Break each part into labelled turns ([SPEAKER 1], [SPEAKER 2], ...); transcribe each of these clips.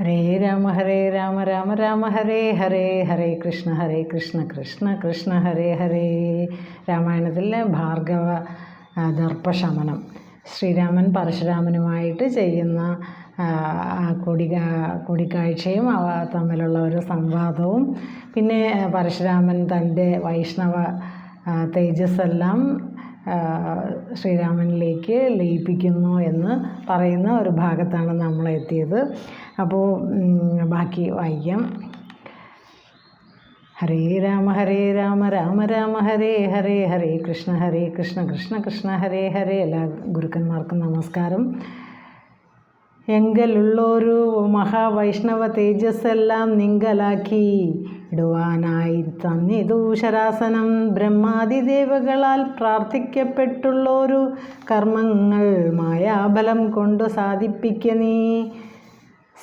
[SPEAKER 1] ഹരേ രാമ ഹരേ രാമ രാമ രാമ ഹരേ ഹരേ ഹരേ കൃഷ്ണ ഹരേ കൃഷ്ണ കൃഷ്ണ കൃഷ്ണ ഹരേ ഹരേ. രാമായണത്തിലെ ഭാർഗവ ദർപ്പശമനം. ശ്രീരാമൻ പരശുരാമനുമായിട്ട് ചെയ്യുന്ന കൂടിക്കാ കൂടിക്കാഴ്ചയും അവ തമ്മിലുള്ള ഒരു സംവാദവും. പിന്നെ പരശുരാമൻ തന്റെ വൈഷ്ണവ തേജസ്സെല്ലാം ശ്രീരാമനിലേക്ക് ലയിപ്പിക്കുന്നു എന്ന് പറയുന്ന ഒരു ഭാഗത്താണ് നമ്മൾ എത്തിയത്. അപ്പോൾ ബാക്കി വായിക്കാം. ഹരേ രാമ ഹരേ രാമ രാമ രാമ ഹരേ ഹരേ ഹരേ കൃഷ്ണ ഹരേ കൃഷ്ണ കൃഷ്ണ കൃഷ്ണ ഹരേ ഹരേ. എല്ലാ ഗുരുക്കന്മാർക്കും നമസ്കാരം. എങ്കലുള്ളൊരു മഹാവൈഷ്ണവ തേജസ്സെല്ലാം നിങ്കലാക്കി. ഇടുവാനായി തന്നിദൂഷരാസനം ബ്രഹ്മാതിദേവകളാൽ പ്രാർത്ഥിക്കപ്പെട്ടുള്ളൊരു കർമ്മങ്ങൾ മായാബലം കൊണ്ടു സാധിപ്പിക്ക നീ.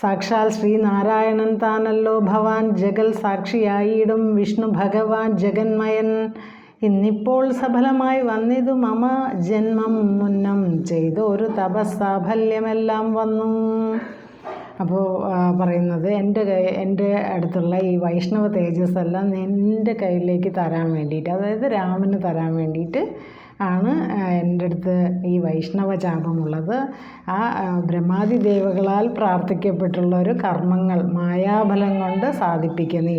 [SPEAKER 1] സാക്ഷാൽ ശ്രീനാരായണൻ താനല്ലോ ഭവാൻ ജഗൽ സാക്ഷിയായിടും വിഷ്ണു ഭഗവാൻ ജഗന്മയൻ. ഇന്നിപ്പോൾ സഫലമായി വന്നിതു മമ ജന്മം മുന്നം ചെയ്ത ഒരു തപസ്സാഫല്യമെല്ലാം വന്നു. അപ്പോൾ പറയുന്നത് എന്റെ എന്റെ അടുത്തുള്ള ഈ വൈഷ്ണവ തേജസ് എല്ലാം എന്റെ കയ്യിലേക്ക് തരാൻ വേണ്ടിയിട്ട് അതായത് രാമന് തരാൻ വേണ്ടിയിട്ട് ആണ് എന്റെ അടുത്ത് ഈ വൈഷ്ണവ ചാപമുള്ളത്. ആ ബ്രഹ്മാതി ദേവകളാൽ പ്രാർത്ഥിക്കപ്പെട്ടുള്ള ഒരു കർമ്മങ്ങൾ മായാബലം കൊണ്ട് സാധിപ്പിക്കുന്നേ.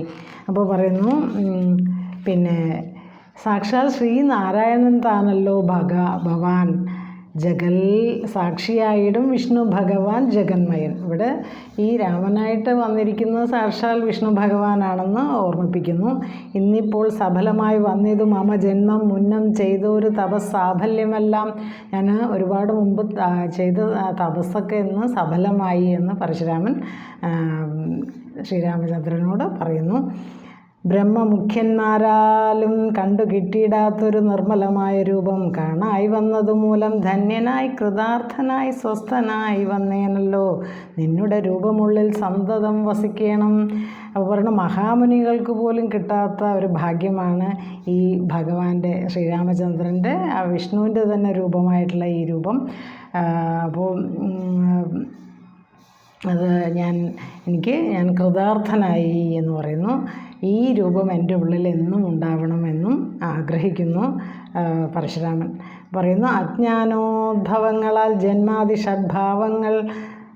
[SPEAKER 1] അപ്പോൾ പറയുന്നു പിന്നെ സാക്ഷാൽ ശ്രീനാരായണൻ താനല്ലോ ഭഗ ഭവാൻ. ജഗൽ സാക്ഷിയായിടും വിഷ്ണു ഭഗവാൻ ജഗന്മയൻ. ഇവിടെ ഈ രാമനായിട്ട് വന്നിരിക്കുന്നത് സാക്ഷാൽ വിഷ്ണു ഭഗവാനാണെന്ന് ഓർമ്മിപ്പിക്കുന്നു. ഇന്നിപ്പോൾ സഫലമായി വന്നിതു മമ ജന്മം മുന്നം ചെയ്ത ഒരു തപസ്സാഫല്യമെല്ലാം ഞാൻ ഒരുപാട് മുമ്പ് ചെയ്ത തപസ്സൊക്കെ ഇന്ന് സഫലമായി എന്ന് പരശുരാമൻ ശ്രീരാമചന്ദ്രനോട് പറയുന്നു. ബ്രഹ്മമുഖ്യന്മാരാലും കണ്ടു കിട്ടിയിടാത്തൊരു നിർമ്മലമായ രൂപം കാണായി വന്നതുമൂലം ധന്യനായി കൃതാർത്ഥനായി സ്വസ്ഥനായി വന്നേനല്ലോ. നിന്നുടെ രൂപമുള്ളിൽ സന്തതം വസിക്കണം. പറഞ്ഞ മഹാമുനികൾക്ക് പോലും കിട്ടാത്ത ഒരു ഭാഗ്യമാണ് ഈ ഭഗവാന്റെ ശ്രീരാമചന്ദ്രന്റെ വിഷ്ണുവിന്റെ തന്നെ രൂപമായിട്ടുള്ള ഈ രൂപം. അപ്പോൾ അത് ഞാൻ എനിക്ക് ഞാൻ കൃതാർത്ഥനായി എന്ന് പറയുന്നു. ഈ രൂപം എന്റെ ഉള്ളിൽ എന്നും ഉണ്ടാവണമെന്നും ആഗ്രഹിക്കുന്നു പരശുരാമൻ. പറയുന്നു അജ്ഞാനോദ്ഭവങ്ങളാൽ ജന്മാതി ഷഡ്ഭാവങ്ങൾ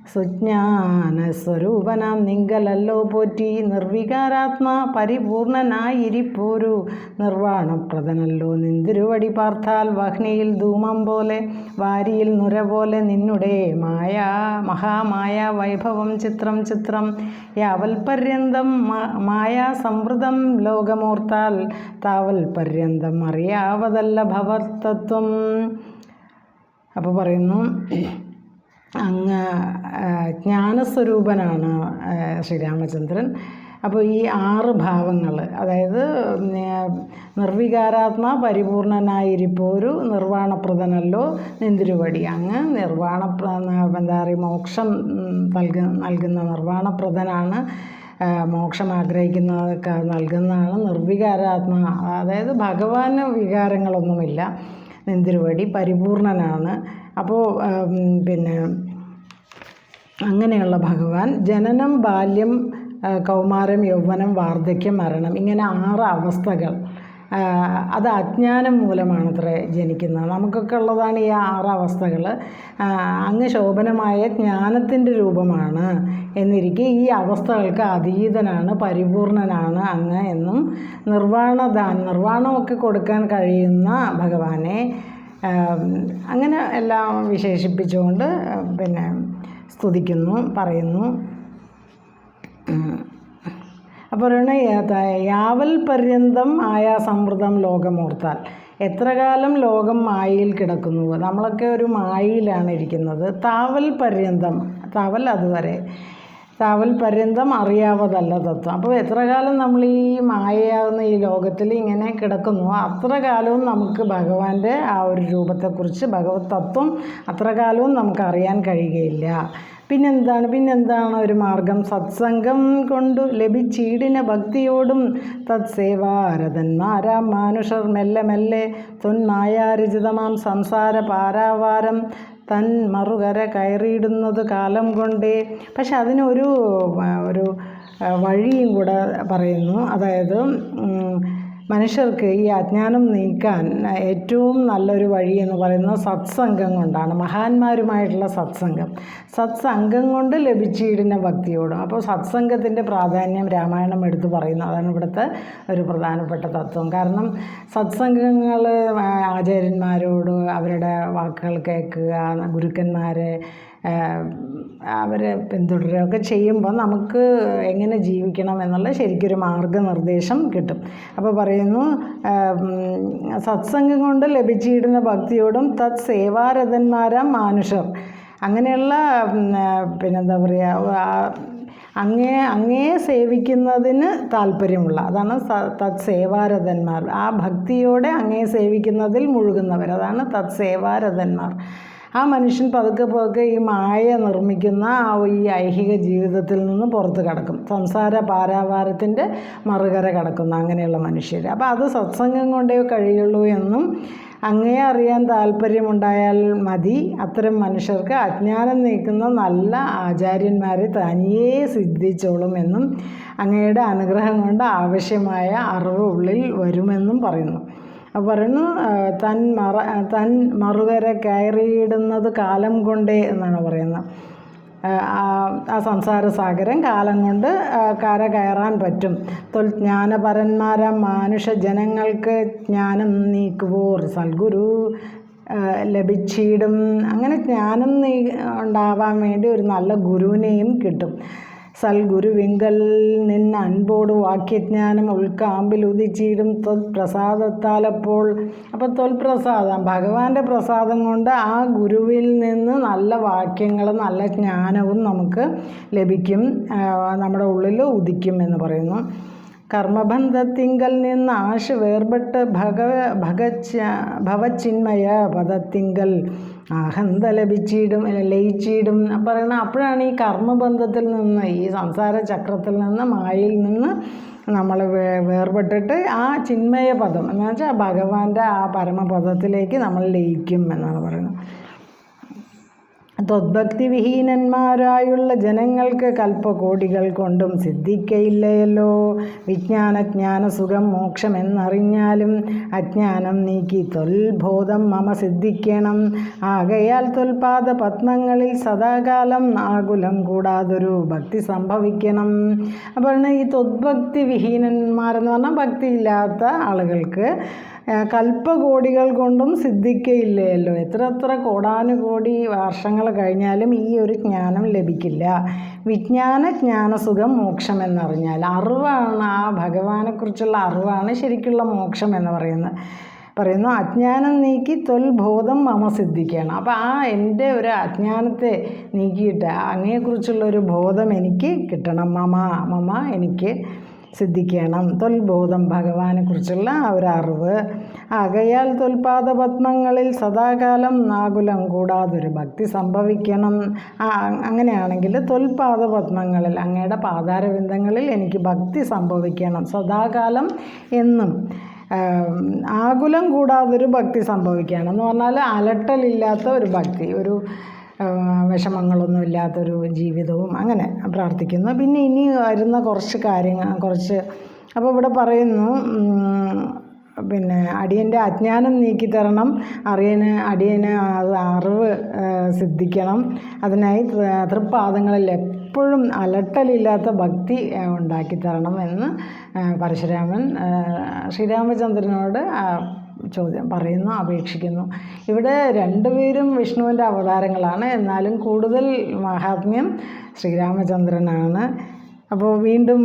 [SPEAKER 1] സുജ്ഞാന സ്വരൂപനാം നിങ്കലല്ലോ പോറ്റി നിർവികാരാത്മാ പരിപൂർണനായിരിപ്പോരു. നിർവാണപ്രദനല്ലോ നിന്തിരുവടി പാർത്താൽ വഹ്നിയിൽ ധൂമം പോലെ വാരിയിൽ നുര പോലെ നിന്നുടെ മായ മഹാമായ വൈഭവം ചിത്രം ചിത്രം. യാവൽ പര്യന്തം മായാ സംവൃതം ലോകമോർത്താൽ താവൽ പര്യന്തം അറിയാവതല്ല ഭവത്തത്വം. അപ്പോൾ പറയുന്നു അങ്ങ് ജ്ഞാനസ്വരൂപനാണ് ശ്രീരാമചന്ദ്രൻ. അപ്പോൾ ഈ ആറ് ഭാവങ്ങൾ അതായത് നിർവികാരാത്മ പരിപൂർണനായിരിപ്പോരു നിർവാണപ്രദനല്ലോ നിന്തിരുവടി അങ്ങ് നിർവാണ എന്താ പറയുക മോക്ഷം നൽകുന്ന നൽകുന്ന നിർവാണപ്രദനാണ് മോക്ഷം ആഗ്രഹിക്കുന്നതൊക്കെ നൽകുന്നതാണ് നിർവികാരാത്മ. അതായത് ഭഗവാന് വികാരങ്ങളൊന്നുമില്ല നെന്തിരുവടി പരിപൂർണനാണ്. അപ്പോൾ പിന്നെ അങ്ങനെയുള്ള ഭഗവാൻ ജനനം ബാല്യം കൗമാരം യൗവനം വാർദ്ധക്യം മരണം ഇങ്ങനെ ആറ് അവസ്ഥകൾ. അത് അജ്ഞാനം മൂലമാണത്രേ ജനിക്കുന്നത്. നമുക്കൊക്കെ ഉള്ളതാണ് ഈ ആറ് അവസ്ഥകൾ അങ്ങ് ശോഭനമായ ജ്ഞാനത്തിന്റെ രൂപമാണ് എന്നിരിക്കെ ഈ അവസ്ഥകൾക്ക് അതീതനാണ് പരിപൂർണനാണ് അങ്ങ് എന്നും നിർവാണദാൻ നിർവാണമൊക്കെ കൊടുക്കാൻ കഴിയുന്ന ഭഗവാനെ അങ്ങനെ എല്ലാം വിശേഷിപ്പിച്ചുകൊണ്ട് പിന്നെ സ്തുതിക്കുന്നു പറയുന്നു. അപ്പോൾ പറയണ യാവൽ പര്യന്തം ആയാ സമൃദ്ധം ലോകമോർത്താൽ. എത്ര കാലം ലോകം മായയിൽ കിടക്കുന്നു? നമ്മളൊക്കെ ഒരു മായയിലാണ് ഇരിക്കുന്നത്. താവൽ പര്യന്തം താവൽ അതുവരെ. താവൽ പര്യന്തം അറിയാവതല്ല തത്വം അപ്പോൾ എത്ര കാലം നമ്മൾ ഈ മായയാകുന്ന ഈ ലോകത്തിൽ ഇങ്ങനെ കിടക്കുന്നു? അത്ര കാലവും നമുക്ക് ഭഗവാന്റെ ആ ഒരു രൂപത്തെക്കുറിച്ച് ഭഗവത് തത്വം അത്ര കാലവും നമുക്ക് അറിയാൻ കഴിയുകയില്ല. പിന്നെന്താണ്? പിന്നെന്താണ് ഒരു മാർഗം? സത്സംഗം കൊണ്ടു ലഭിച്ചീടിന ഭക്തിയോടും തത്സേവാരതന്മാരാം മാനുഷർ മെല്ലെ മെല്ലെ തൊന്മായാരചിതമാം സംസാര പാരാവാരം തൻ മറുകര കയറിയിടുന്നത് കാലം കൊണ്ടേ. പക്ഷെ അതിനൊരു ഒരു വഴിയും കൂടെ പറയുന്നു. അതായത് മനുഷ്യർക്ക് ഈ അജ്ഞാനം നീക്കാൻ ഏറ്റവും നല്ലൊരു വഴി എന്ന് പറയുന്നത് സത്സംഗം കൊണ്ടാണ്. മഹാന്മാരുമായിട്ടുള്ള സത്സംഗം. സത്സംഗം കൊണ്ട് ലഭിച്ചിടുന്ന ഭക്തിയോടും. അപ്പോൾ സത്സംഗത്തിന്റെ പ്രാധാന്യം രാമായണം എടുത്തു പറയുന്നു അതാണ് ഇവിടുത്തെ ഒരു പ്രധാനപ്പെട്ട തത്വം. കാരണം സത്സംഗങ്ങൾ ആചാര്യന്മാരോട് അവരുടെ വാക്കുകൾ കേൾക്കുക ഗുരുക്കന്മാരെ അവരെ പിന്തുടരുകയൊക്കെ ചെയ്യുമ്പോൾ നമുക്ക് എങ്ങനെ ജീവിക്കണം എന്നുള്ള ശരിക്കൊരു മാർഗനിർദ്ദേശം കിട്ടും. അപ്പോൾ പറയുന്നു സത്സംഗം കൊണ്ട് ലഭിച്ചിടുന്ന ഭക്തിയോടും തത് സേവാരഥന്മാരാം മാനുഷർ. അങ്ങനെയുള്ള പിന്നെന്താ പറയുക അങ്ങേ അങ്ങേ സേവിക്കുന്നതിന് താല്പര്യമുള്ള അതാണ് തത് സേവാരഥന്മാർ. ആ ഭക്തിയോടെ അങ്ങേ സേവിക്കുന്നതിൽ മുഴുകുന്നവർ അതാണ് തത് സേവാരഥന്മാർ. ആ മനുഷ്യൻ പതുക്കെ പതുക്കെ ഈ മായ നിർമ്മിക്കുന്ന ഈ ഐഹിക ജീവിതത്തിൽ നിന്ന് പുറത്ത് കടക്കും. സംസാര പാരാവാരത്തിന്റെ മറുകര കടക്കുന്ന അങ്ങനെയുള്ള മനുഷ്യർ അപ്പോൾ അത് സത്സംഗം കൊണ്ടേ കഴിയുള്ളൂ എന്നും അങ്ങേ അറിയാൻ താല്പര്യമുണ്ടായാൽ മതി. അത്തരം മനുഷ്യർക്ക് അജ്ഞാനം നീക്കുന്ന നല്ല ആചാര്യന്മാരെ തനിയെ സിദ്ധിച്ചോളും എന്നും അങ്ങയുടെ അനുഗ്രഹം കൊണ്ട് ആവശ്യമായ അറിവ് ഉള്ളിൽ വരുമെന്നും പറയുന്നു. അപ്പോൾ പറയുന്നു തൻ മറ തൻ മറുകര കയറിയിടുന്നത് കാലം കൊണ്ടേ എന്നാണ് പറയുന്നത്. ആ, സംസാര സാഗരം കാലം കൊണ്ട് കര കയറാൻ പറ്റും. തൊൽ ജ്ഞാനപരന്മാരാം മാനുഷ ജനങ്ങൾക്ക് ജ്ഞാനം നീക്കുവോർ. സൽഗുരു ലഭിച്ചിടും. അങ്ങനെ ജ്ഞാനം നീ ഉണ്ടാവാൻ വേണ്ടി ഒരു നല്ല ഗുരുവിനെയും കിട്ടും. സൽഗുരുവിങ്കൽ നിന്ന് അൻപോട് വാക്യജ്ഞാനം ഉൾക്കാമ്പിൽ ഉദിച്ചിടും തൊൽപ്രസാദത്താലപ്പോൾ അപ്പോൾ തൊൽപ്രസാദം ഭഗവാന്റെ പ്രസാദം കൊണ്ട് ആ ഗുരുവിൽ നിന്ന് നല്ല വാക്യങ്ങളും നല്ല ജ്ഞാനവും നമുക്ക് ലഭിക്കും നമ്മുടെ ഉള്ളിൽ ഉദിക്കും എന്ന് പറയുന്നു. കർമ്മബന്ധത്തിങ്കൽ നിന്ന് ആശ വേർപെട്ട് ഭഗ ഭഗച്ച ഭവചിന്മയ പദത്തിങ്കൽ. അഹന്ത ലഭിച്ചിടും ലയിച്ചിടും. പറയണ അപ്പോഴാണ് ഈ കർമ്മബന്ധത്തിൽ നിന്ന് ഈ സംസാര ചക്രത്തിൽ നിന്ന് മായയിൽ നിന്ന് നമ്മൾ വേർപെട്ടിട്ട് ആ ചിന്മയ പദം എന്ന് വെച്ചാൽ ഭഗവാന്റെ ആ പരമപദത്തിലേക്ക് നമ്മൾ ലയിക്കും എന്നാണ് പറയുന്നത്. ത്വദ്ഭക്തി വിഹീനന്മാരായുള്ള ജനങ്ങൾക്ക് കൽപ്പകോടികൾ കൊണ്ടും സിദ്ധിക്കയില്ലയല്ലോ. വിജ്ഞാനജ്ഞാന സുഖം മോക്ഷം എന്നറിഞ്ഞാലും അജ്ഞാനം നീക്കി തൊൽബോധം മമ സിദ്ധിക്കണം. ആകയാൽ തൊൽപാദ പത്മങ്ങളിൽ സദാകാലം ആകുലം കൂടാതൊരു ഭക്തി സംഭവിക്കണം. അപ്പോൾ ഈ തൊദ്ഭക്തിവിഹീനന്മാരെന്ന് പറഞ്ഞാൽ ഭക്തിയില്ലാത്ത ആളുകൾക്ക് കൽപ്പകോടികൾ കൊണ്ടും സിദ്ധിക്കയില്ലല്ലോ എത്ര എത്ര കോടാനുകോടി വർഷങ്ങൾ കഴിഞ്ഞാലും ഈ ഒരു ജ്ഞാനം ലഭിക്കില്ല. വിജ്ഞാന ജ്ഞാനസുഖം മോക്ഷം എന്നറിഞ്ഞാൽ അറിവാണ്. ആ ഭഗവാനെക്കുറിച്ചുള്ള അറിവാണ് ശരിക്കുള്ള മോക്ഷം എന്ന് പറയുന്നത് പറയുന്നു. അജ്ഞാനം നീക്കി തൊൽബോധം മമ സിദ്ധിക്കണം. അപ്പോൾ ആ എന്റെ ഒരു അജ്ഞാനത്തെ നീക്കിയിട്ട് അങ്ങയെക്കുറിച്ചുള്ള ഒരു ബോധം എനിക്ക് കിട്ടണം. മമ മമ എനിക്ക് സിദ്ധിക്കണം. തൊൽബോധം ഭഗവാനെക്കുറിച്ചുള്ള ആ ഒരു അറിവ്. തൊൽപാദ പത്മങ്ങളിൽ സദാകാലം നാകുലം കൂടാതൊരു ഭക്തി സംഭവിക്കണം. അങ്ങനെയാണെങ്കിൽ തൊൽപാദ പത്മങ്ങളിൽ അങ്ങയുടെ പാതാരവിന്ദങ്ങളിൽ എനിക്ക് ഭക്തി സംഭവിക്കണം. സദാകാലം എന്നും ആകുലം കൂടാതൊരു ഭക്തി സംഭവിക്കുകയാണ് എന്ന് പറഞ്ഞാൽ അലട്ടലില്ലാത്ത ഒരു ഭക്തി. ഒരു വിഷമങ്ങളൊന്നും ഇല്ലാത്തൊരു ജീവിതവും അങ്ങനെ പ്രാർത്ഥിക്കുന്നു. പിന്നെ ഇനി വരുന്ന കുറച്ച് കാര്യങ്ങൾ കുറച്ച് അപ്പോൾ ഇവിടെ പറയുന്നു പിന്നെ അടിയന്റെ അജ്ഞാനം നീക്കിത്തരണം അറിയന് അടിയന് അറിവ് സിദ്ധിക്കണം. അതിനായി തൃപ്പാദങ്ങളിൽ എപ്പോഴും അലട്ടലില്ലാത്ത ഭക്തി ഉണ്ടാക്കിത്തരണം എന്ന് പരശുരാമൻ ശ്രീരാമചന്ദ്രനോട് ചോദ്യം പറയുന്നു അപേക്ഷിക്കുന്നു. ഇവിടെ രണ്ടുപേരും വിഷ്ണുവിന്റെ അവതാരങ്ങളാണ്. എന്നാലും കൂടുതൽ മഹാത്മ്യം ശ്രീരാമചന്ദ്രനാണ്. അപ്പോൾ വീണ്ടും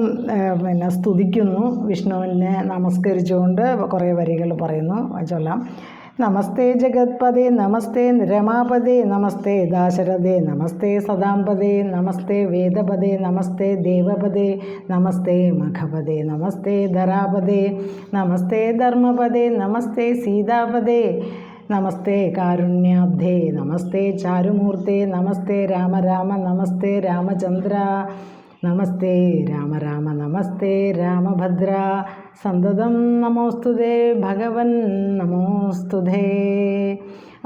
[SPEAKER 1] പിന്നെ സ്തുതിക്കുന്നു വിഷ്ണുവിനെ നമസ്കരിച്ചുകൊണ്ട് കുറേ വരികൾ പറയുന്നു. ചൊല്ലാം. നമസ്തേ ജഗത്പദേ നമസ്തേ രമാപദേ നമസ്തേ ദാശരഥേ നമസ്തേ സദാംപദേ നമസ്തേ വേദപദേ നമസ്തേ ദേവപദേ നമസ്തേ മഖപദേ നമസ്തേ ധരാപദേ നമസ്തേ ധർമ്മപദേ നമസ്തേ സീതാപദേ നമസ്തേ കാരുണ്യാബ്ധേ നമസ്തേ ചാരുമൂർത്തേ നമസ്തേ രാമ രാമ നമസ്തേ രാമചന്ദ്ര നമസ്തേ രാമ രാമ നമസ്തേ രാമഭദ്ര. സന്തതം നമോസ്തുതേ ഭഗവൻ നമോസ്തുതേ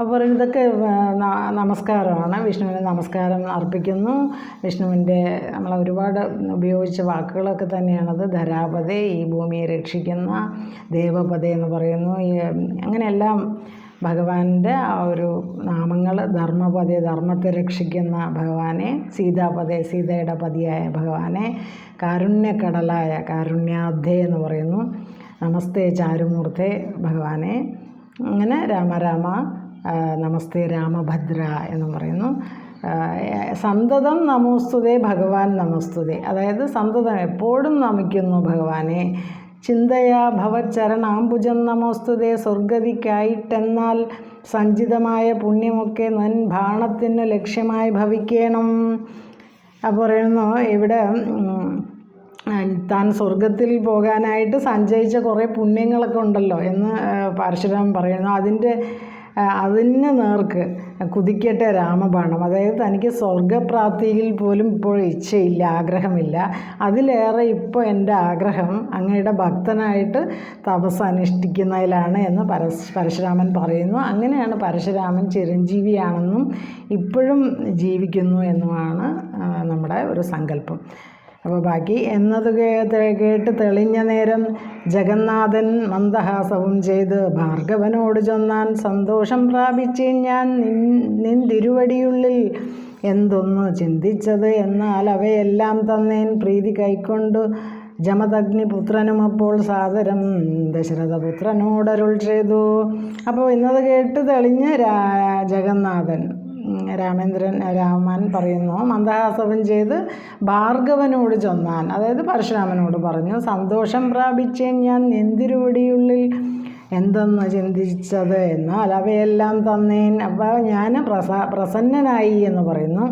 [SPEAKER 1] അപ്പോൾ ഇതൊക്കെ നമസ്കാരമാണ്. വിഷ്ണുവിന് നമസ്കാരം അർപ്പിക്കുന്നു. വിഷ്ണുവിന്റെ നമ്മൾ ഒരുപാട് ഉപയോഗിച്ച വാക്കുകളൊക്കെ തന്നെയാണത്. ധരാപതേ ഈ ഭൂമിയെ രക്ഷിക്കുന്ന ദേവപതേ എന്ന് പറയുന്നു. അങ്ങനെയെല്ലാം ഭഗവാന്റെ ആ ഒരു നാമങ്ങൾ ധർമ്മപതി ധർമ്മത്തെ രക്ഷിക്കുന്ന ഭഗവാനെ സീതാപതി സീതയുടെ പതിയായ ഭഗവാനെ കാരുണ്യക്കടലായ കാരുണ്യാധേ എന്ന് പറയുന്നു. നമസ്തേ ചാരുമൂർത്തെ ഭഗവാനെ. അങ്ങനെ രാമരാമ നമസ്തേ രാമഭദ്ര എന്ന് പറയുന്നു. സന്തതം നമോസ്തുതേ ഭഗവാൻ നമസ്തുതേ. അതായത് സന്തതം എപ്പോഴും നമിക്കുന്നു ഭഗവാനെ. ചിന്തയാ ഭവച്ചരണാംബുജം നമോസ്തുതേ സ്വർഗതിക്കായിട്ടെന്നാൽ സഞ്ചിതമായ പുണ്യമൊക്കെ നൻ ബാണത്തിന് ലക്ഷ്യമായി ഭവിക്കണം. ആ പറയുന്നു ഇവിടെ താൻ സ്വർഗത്തിൽ പോകാനായിട്ട് സഞ്ചയിച്ച കുറേ പുണ്യങ്ങളൊക്കെ ഉണ്ടല്ലോ എന്ന് പരശുരാമൻ പറയുന്നു. അതിന്റെ അതിന് നേർക്ക് കുതിക്കട്ടെ രാമബാണം. അതായത് തനിക്ക് സ്വർഗപ്രാപ്തിയിൽ പോലും ഇപ്പോൾ ഇച്ഛയില്ല ആഗ്രഹമില്ല. അതിലേറെ ഇപ്പോൾ എന്റെ ആഗ്രഹം അങ്ങയുടെ ഭക്തനായിട്ട് തപസ് അനുഷ്ഠിക്കുന്നതിലാണ് എന്ന് പരശ് പരശുരാമൻ പറയുന്നു. അങ്ങനെയാണ് പരശുരാമൻ ചിരഞ്ജീവിയാണെന്നും ഇപ്പോഴും ജീവിക്കുന്നു എന്നുമാണ് നമ്മുടെ ഒരു സങ്കല്പം. അപ്പോൾ ബാക്കി എന്നത് കേട്ട് തെളിഞ്ഞ നേരം ജഗന്നാഥൻ മന്ദഹാസവും ചെയ്ത് ഭാർഗവനോട് ചൊന്നാൻ സന്തോഷം പ്രാപിച്ച് ഞാൻ നിൻ തിരുവടിയുള്ളിൽ എന്തൊന്നു ചിന്തിച്ചത്? എന്നാൽ അവയെല്ലാം തന്നേൻ പ്രീതി കൈക്കൊണ്ടു ജമദഗ്നിപുത്രനും അപ്പോൾ സാദരം ദശരഥപുത്രനോടരുൾ ചെയ്തു. അപ്പോൾ ഇന്നത് കേട്ട് തെളിഞ്ഞ ജഗന്നാഥൻ രാമേന്ദ്രൻ രാമൻ പറയുന്നു മന്ദഹാസവം ചെയ്ത് ഭാർഗവനോട് ചൊന്നാൻ. അതായത് പരശുരാമനോട് പറഞ്ഞു സന്തോഷം പ്രാപിച്ചേൻ ഞാൻ എന്തിരുവടിയുള്ളിൽ? എന്തെന്ന് ചിന്തിച്ചത്? എന്നാൽ അവയെല്ലാം തന്നേൻ. അപ്പോൾ ഞാൻ പ്രസ പ്രസന്നനായി എന്ന് പറയുന്നു.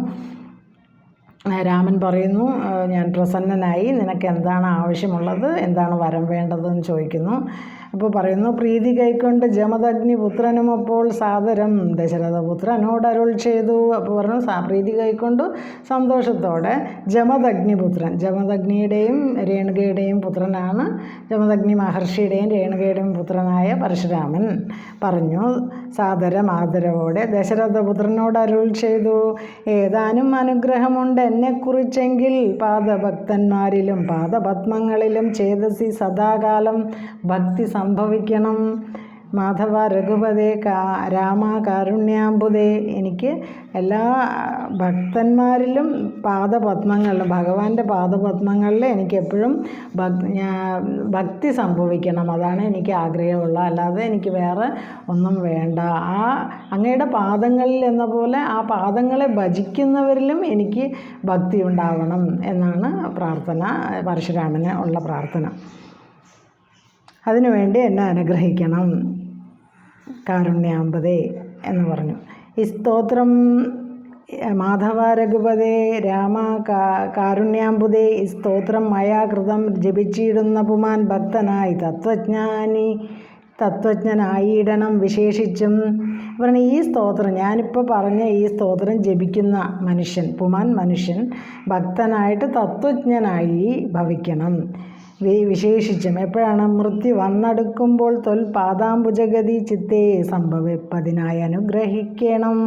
[SPEAKER 1] രാമൻ പറയുന്നു ഞാൻ പ്രസന്നനായി നിനക്ക് എന്താണ് ആവശ്യമുള്ളത്? എന്താണ് വരം വേണ്ടതെന്ന് ചോദിക്കുന്നു. അപ്പോൾ പറയുന്നു പ്രീതി കൈക്കൊണ്ട് ജമദഗ്നി പുത്രനും അപ്പോൾ സാദരം ദശരഥപുത്രനോട് അരുൾ ചെയ്തു. അപ്പോൾ പറഞ്ഞു "സാ- പ്രീതി കൈക്കൊണ്ട് സന്തോഷത്തോടെ ജമദഗ്നിപുത്രൻ ജമദഗ്നിയുടെയും രേണുകയുടെയും പുത്രനാണ് ജമദഗ്നി മഹർഷിയുടെയും രേണുകയുടെയും പുത്രനായ പരശുരാമൻ. പറഞ്ഞു സാദരം ആദരവോടെ ദശരഥപുത്രനോട് അരുൾ ചെയ്തു. ഏതാനും അനുഗ്രഹമുണ്ട് എന്നെക്കുറിച്ചെങ്കിൽ പാദഭക്തന്മാരിലും പാദപത്മങ്ങളിലും ചേതസി സദാകാലം ഭക്തി സംഭവിക്കണം. മാധവ രഘുപതേ കാ രാമ കാരുണ്യാംബുദേ. എനിക്ക് എല്ലാ ഭക്തന്മാരിലും പാദപത്മങ്ങളിലും ഭഗവാന്റെ പാദപത്മങ്ങളിൽ എനിക്ക് എപ്പോഴും ഭക്തി സംഭവിക്കണം. അതാണ് എനിക്ക് ആഗ്രഹമുള്ളത് അല്ലാതെ എനിക്ക് വേറെ ഒന്നും വേണ്ട. ആ അങ്ങയുടെ പാദങ്ങളിൽ എന്ന പോലെ ആ പാദങ്ങളെ ഭജിക്കുന്നവരിലും എനിക്ക് ഭക്തി ഉണ്ടാവണം എന്നാണ് പ്രാർത്ഥന പരശുരാമന് ഉള്ള പ്രാർത്ഥന. അതിനുവേണ്ടി എന്നെ അനുഗ്രഹിക്കണം. കാരുണ്യാമ്പതേ എന്ന് പറഞ്ഞു. ഈ സ്തോത്രം മാധവ രഘുപതേ രാമ കാരുണ്യാമ്പുതേ ഈ സ്തോത്രം മയാ കൃതം ജപിച്ചിടുന്ന പുമാൻ ഭക്തനായി തത്വജ്ഞാനി തത്വജ്ഞനായിടണം വിശേഷിച്ചും. പറഞ്ഞ ഈ സ്തോത്രം ഞാനിപ്പോൾ പറഞ്ഞ ഈ സ്തോത്രം ജപിക്കുന്ന മനുഷ്യൻ പുമാൻ മനുഷ്യൻ ഭക്തനായിട്ട് തത്വജ്ഞനായി ഭവിക്കണം. വിശേഷിച്ചും എപ്പോഴാണ് മൃത്യു വന്നടുക്കുമ്പോൾ തൊൽ പാദാംബുജഗതി ചിത്തേ സംഭവിപ്പതിനായി അനുഗ്രഹിക്കണം.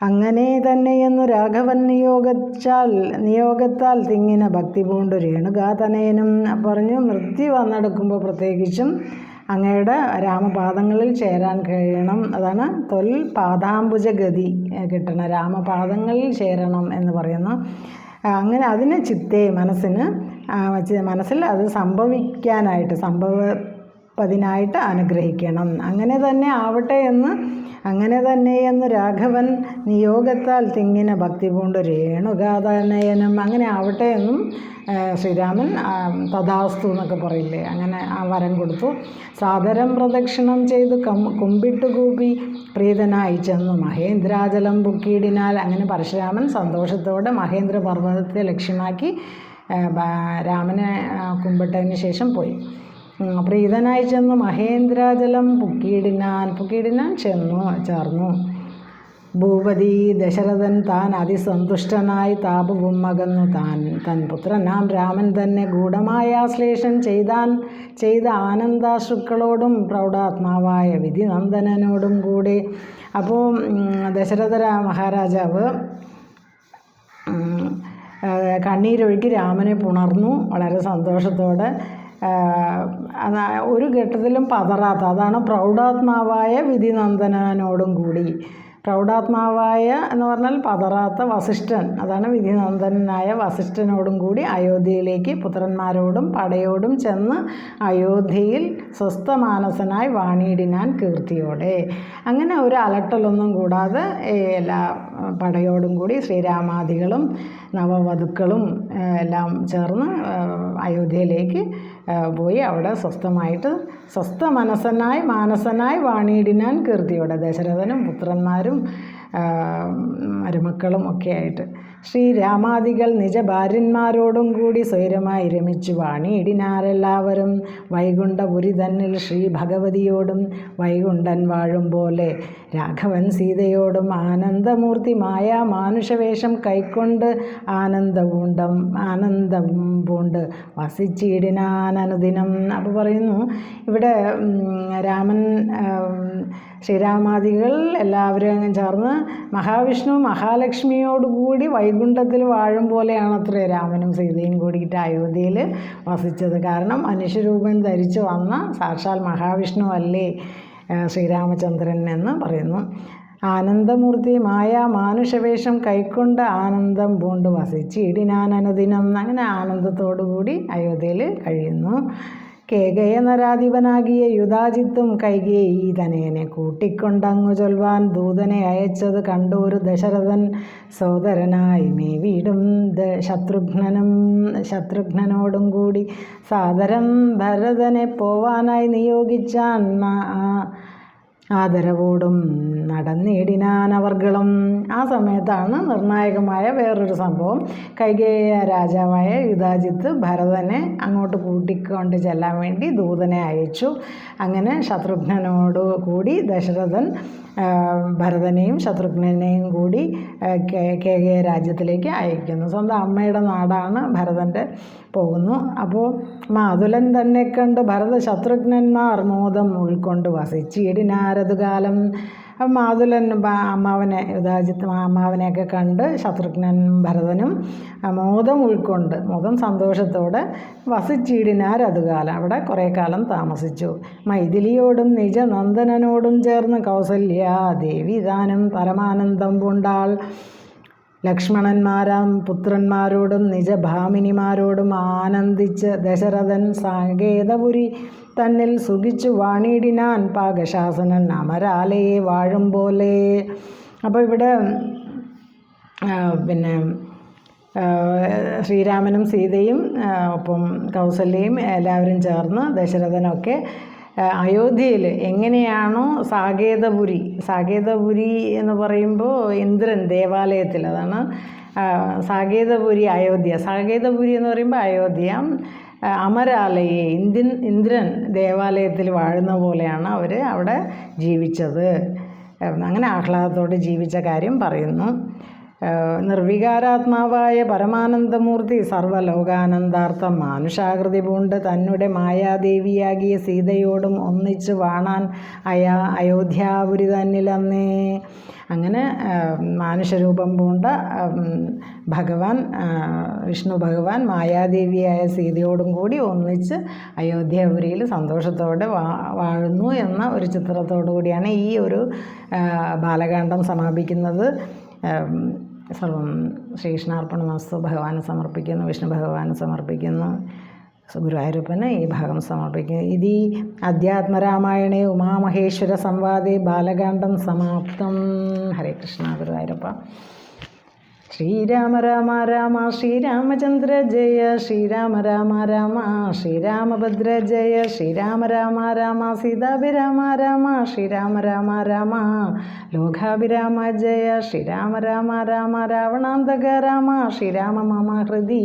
[SPEAKER 1] അങ്ങനെ തന്നെയെന്നു രാഘവൻ നിയോഗിച്ചാൽ നിയോഗത്താൽ തിങ്ങിന ഭക്തി പൂണ്ട് രേണുകാതനയനും പറഞ്ഞു മൃത്യു വന്നെടുക്കുമ്പോൾ പ്രത്യേകിച്ചും അങ്ങയുടെ രാമപാദങ്ങളിൽ ചേരാൻ കഴിയണം. അതാണ് തൊൽ പാദാംബുജഗതി. കിട്ടണം രാമപാദങ്ങളിൽ ചേരണം എന്ന് പറയുന്നു അങ്ങനെ അതിന് ചിത്തേ മനസ്സിന് മനസ്സിൽ അത് സംഭവിക്കാനായിട്ട് സംഭവപ്പതിനായിട്ട് അനുഗ്രഹിക്കണം. അങ്ങനെ തന്നെ ആവട്ടെ എന്ന് അങ്ങനെ തന്നെ എന്ന് രാഘവൻ നിയോഗത്താൽ തിങ്ങിന ഭക്തി പൂണ്ട് അങ്ങനെ ആവട്ടെ എന്നും ശ്രീരാമൻ തഥാസ്തു എന്നൊക്കെ പറയില്ലേ? അങ്ങനെ ആ വരം കൊടുത്തു. സാദരം പ്രദക്ഷിണം ചെയ്ത് കം കുമ്പിട്ട് കൂപ്പി പ്രീതനായി ചെന്നു. മഹേന്ദ്രാചലം ബുക്കിയിടിനാൽ അങ്ങനെ പരശുരാമൻ സന്തോഷത്തോടെ മഹേന്ദ്ര പർവതത്തെ ലക്ഷ്യമാക്കി രാമനെ കുമ്പിട്ടതിന് ശേഷം പോയി. പ്രീതനായി ചെന്നു മഹേന്ദ്രാചലം പുക്കിയിടിനാൻ പുക്കിയിടിനാൻ ചെന്നു ചേർന്നു. ഭൂപതി ദശരഥൻ താൻ അതിസന്തുഷ്ടനായി താപവും മകന്നു. താൻ തൻ പുത്രനാം രാമൻ തന്നെ ഗൂഢമായ ആശ്ലേഷം ചെയ്താൻ ചെയ്ത ആനന്ദാശ്രുക്കളോടും പ്രൗഢാത്മാവായ വിധിനന്ദനോടും കൂടി. അപ്പോൾ ദശരഥ മഹാരാജാവ് കണ്ണീരൊഴുക്കി രാമനെ പുണർന്നു. വളരെ സന്തോഷത്തോടെ ഒരു ഘട്ടത്തിലും പതറാത്ത അതാണ് പ്രൗഢാത്മാവായ വിധിനന്ദനോടും കൂടി. പ്രൗഢാത്മാവായ എന്ന് പറഞ്ഞാൽ പതറാത്ത വസിഷ്ഠൻ അതാണ് വിധിനന്ദനായ വസിഷ്ഠനോടും കൂടി അയോധ്യയിലേക്ക് പുത്രന്മാരോടും പടയോടും ചെന്ന് അയോധ്യയിൽ സ്വസ്ഥമാനസനായി വാണിയിടിനാൻ കീർത്തിയോടെ. അങ്ങനെ ഒരു അലട്ടലൊന്നും കൂടാതെ എല്ലാ പടയോടും കൂടി ശ്രീരാമാദികളും നവവധുക്കളും എല്ലാം ചേർന്ന് അയോധ്യയിലേക്ക് പോയി അവിടെ സ്വസ്ഥമായിട്ട് സ്വസ്ഥ മനസ്സനായി മാനസനായി വാണിയിടിനാൻ കീർത്തിയോടെ ദശരഥനും പുത്രന്മാരും മരുമക്കളും ഒക്കെ ആയിട്ട്. ശ്രീരാമാദികൾ നിജ ഭാര്യന്മാരോടും കൂടി സ്വൈരമായി രമിച്ചു വാണിയിടിനാരെല്ലാവരും. വൈകുണ്ഠപുരി തന്നിൽ ശ്രീ ഭഗവതിയോടും വൈകുണ്ഠൻ വാഴും പോലെ രാഘവൻ സീതയോടും ആനന്ദമൂർത്തി മായ മാനുഷവേഷം കൈക്കൊണ്ട് ആനന്ദപൂണ്ടം ആനന്ദം പൂണ്ട് വസിച്ചിടിനാനനുദിനം. അപ്പോൾ പറയുന്നു ഇവിടെ രാമൻ ശ്രീരാമാദികൾ എല്ലാവരും ചേർന്ന് മഹാവിഷ്ണു മഹാലക്ഷ്മിയോടുകൂടി വൈകുണ്ഠത്തിൽ വാഴും പോലെയാണ് അത്രേ രാമനും സീതയും കൂടിയിട്ട് അയോധ്യയിൽ വസിച്ചത്. കാരണം മനുഷ്യരൂപം ധരിച്ചു വന്ന സാക്ഷാൽ മഹാവിഷ്ണു അല്ലേ ശ്രീരാമചന്ദ്രൻ എന്ന് പറയുന്നു. ആനന്ദമൂർത്തി മായ മാനുഷവേഷം കൈക്കൊണ്ട് ആനന്ദം പൂണ്ട് വസിച്ച് ഇടിനാനനുദിനം അങ്ങനെ ആനന്ദത്തോടുകൂടി അയോധ്യയിൽ കഴിയുന്നു. കേകയ നരാധിപനാകിയ യുധാജിത്തും കൈകേയി തനയനെ കൂട്ടിക്കൊണ്ടങ്ങു ചൊൽവാൻ ദൂതനെ അയച്ചത് കണ്ടൂരു ദശരഥൻ സോദരനായി മേവീടും ശത്രുഘ്നനും ശത്രുഘ്നനോടും കൂടി സാദരം ഭരതനെ പോവാനായി നിയോഗിച്ചാൻ ആദരവോടും നടന്നിടിനാനവർകളും ആ സമയത്താണ് നിർണായകമായ വേറൊരു സംഭവം. കൈകേയ രാജാവായ യുധാജിത്ത് ഭരതനെ അങ്ങോട്ട് കൂട്ടിക്കൊണ്ട് ചെല്ലാൻ വേണ്ടി ദൂതനെ അയച്ചു. അങ്ങനെ ശത്രുഘ്നോട് കൂടി ദശരഥൻ ഭരതനെയും ശത്രുഘ്നെയും കൂടി കേകയ രാജ്യത്തിലേക്ക് അയക്കുന്നു. സ്വന്തം അമ്മയുടെ നാടാണ് ഭരതന്റെ പോകുന്നു. അപ്പോൾ മാതുലൻ തന്നെ കണ്ട് ഭരത ശത്രുഘ്നന്മാർ മോദം ഉൾക്കൊണ്ട് വസിച്ചിടിനാരതുകാലം. അപ്പം മാതുലൻ അമ്മാവനെ യുധാജിത്ത് അമ്മാവനെയൊക്കെ കണ്ട് ശത്രുഘ്നൻ ഭരതനും മോദം ഉൾക്കൊണ്ട് മോദം സന്തോഷത്തോടെ വസിച്ചിടിനാർ അതുകാലം. അവിടെ കുറേ കാലം താമസിച്ചു. മൈഥിലിയോടും നിജനന്ദനനോടും ചേർന്ന് കൗസല്യ ദേവി ദാനം പരമാനന്ദം പൂണ്ടാൾ. ലക്ഷ്മണന്മാരാം പുത്രന്മാരോടും നിജഭാമിനിമാരോടും ആനന്ദിച്ച് ദശരഥൻ സാങ്കേതപുരി തന്നിൽ സുഖിച്ചു വാണിടിനാൻ പാകശാസനൻ അമരാലയെ വാഴും പോലെ. അപ്പോൾ ഇവിടെ പിന്നെ ശ്രീരാമനും സീതയും ഒപ്പം കൗസല്യയും എല്ലാവരും ചേർന്ന് ദശരഥനൊക്കെ അയോധ്യയിൽ എങ്ങനെയാണോ സാകേതപുരി സാകേതപുരി എന്ന് പറയുമ്പോൾ ഇന്ദ്രൻ ദേവാലയത്തിൽ അതാണ് സാകേതപുരി അയോധ്യ. സാകേതപുരി എന്ന് പറയുമ്പോൾ അയോധ്യ അമരാലയെ ഇന്ത്യൻ ഇന്ദ്രൻ ദേവാലയത്തിൽ വാഴുന്ന പോലെയാണ് അവർ അവിടെ ജീവിച്ചത്. അങ്ങനെ ആഹ്ലാദത്തോടെ ജീവിച്ച കാര്യം പറയുന്നു. നിർവികാരാത്മാവായ പരമാനന്ദമൂർത്തി സർവലോകാനന്ദാർത്ഥം മാനുഷാകൃതി പൂണ്ട് തന്നെ മായാദേവിയാകിയ സീതയോടും ഒന്നിച്ച് വാണാൻ അയാ അയോധ്യാപുരി തന്നിലന്നേ. അങ്ങനെ മാനുഷരൂപം പൂണ്ട ഭഗവാൻ വിഷ്ണു ഭഗവാൻ മായാദേവിയായ സീതയോടും കൂടി ഒന്നിച്ച് അയോധ്യാപുരിയിൽ സന്തോഷത്തോടെ വാ വാഴുന്നു എന്ന ഒരു ചിത്രത്തോടു കൂടിയാണ് ഈ ഒരു ബാലകാന്ഡം സമാപിക്കുന്നത്. ശ്രീകൃഷ്ണാർപ്പണമസ്തു ഭഗവാന് സമർപ്പിക്കുന്നു വിഷ്ണു ഭഗവാന് സമർപ്പിക്കുന്നു ഗുരുവായൂരപ്പന് ഈ ഭാഗം സമർപ്പിക്കുന്നു. ഇതി അധ്യാത്മരാമായണേ ഉമാമഹേശ്വര സംവാദേ ബാലകാന്ഡം സമാപ്തം. ഹരേ കൃഷ്ണ ഗുരുവായൂരപ്പ. ശ്രീരാമ രാമ രാമ ശ്രീരാമചന്ദ്ര ജയ ശ്രീരാമ രാമ രാമ ശ്രീരാമഭദ്ര ജയ ശ്രീരാമ രാമ രാമ സീതാഭിരാമ രാമ ശ്രീരാമ രാമ രാമ ലോകാഭിരാമ ജയ ശ്രീരാമ രാമ രാമ രാവണാന്തക രാമ ശ്രീരാമ മമ ഹൃദി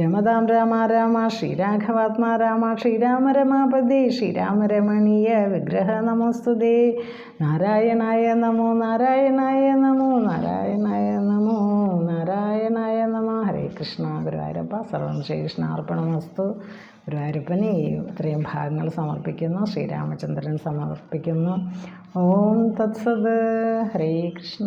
[SPEAKER 1] രമതാം രാമ രാമ ശ്രീരാഘവാത്മാ രാമ ശ്രീരാമ രമാപതി ശ്രീരാമ രമണീയ വിഗ്രഹ നമോസ്തുതേ. നാരായണായ നമോ നാരായണായ നമോ നാരായണായ നമോ. നാരായണായ നമ. ഹരേ കൃഷ്ണ. ഗുരുവായൂരപ്പ. സർവം ശ്രീകൃഷ്ണ അർപ്പണമസ്തു ഗുരുവായൂരപ്പന് ഈ ഇത്രയും ഭാഗങ്ങൾ സമർപ്പിക്കുന്നു. ശ്രീരാമചന്ദ്രൻ സമർപ്പിക്കുന്നു. ഓം തത്സത്. ഹരേ കൃഷ്ണ.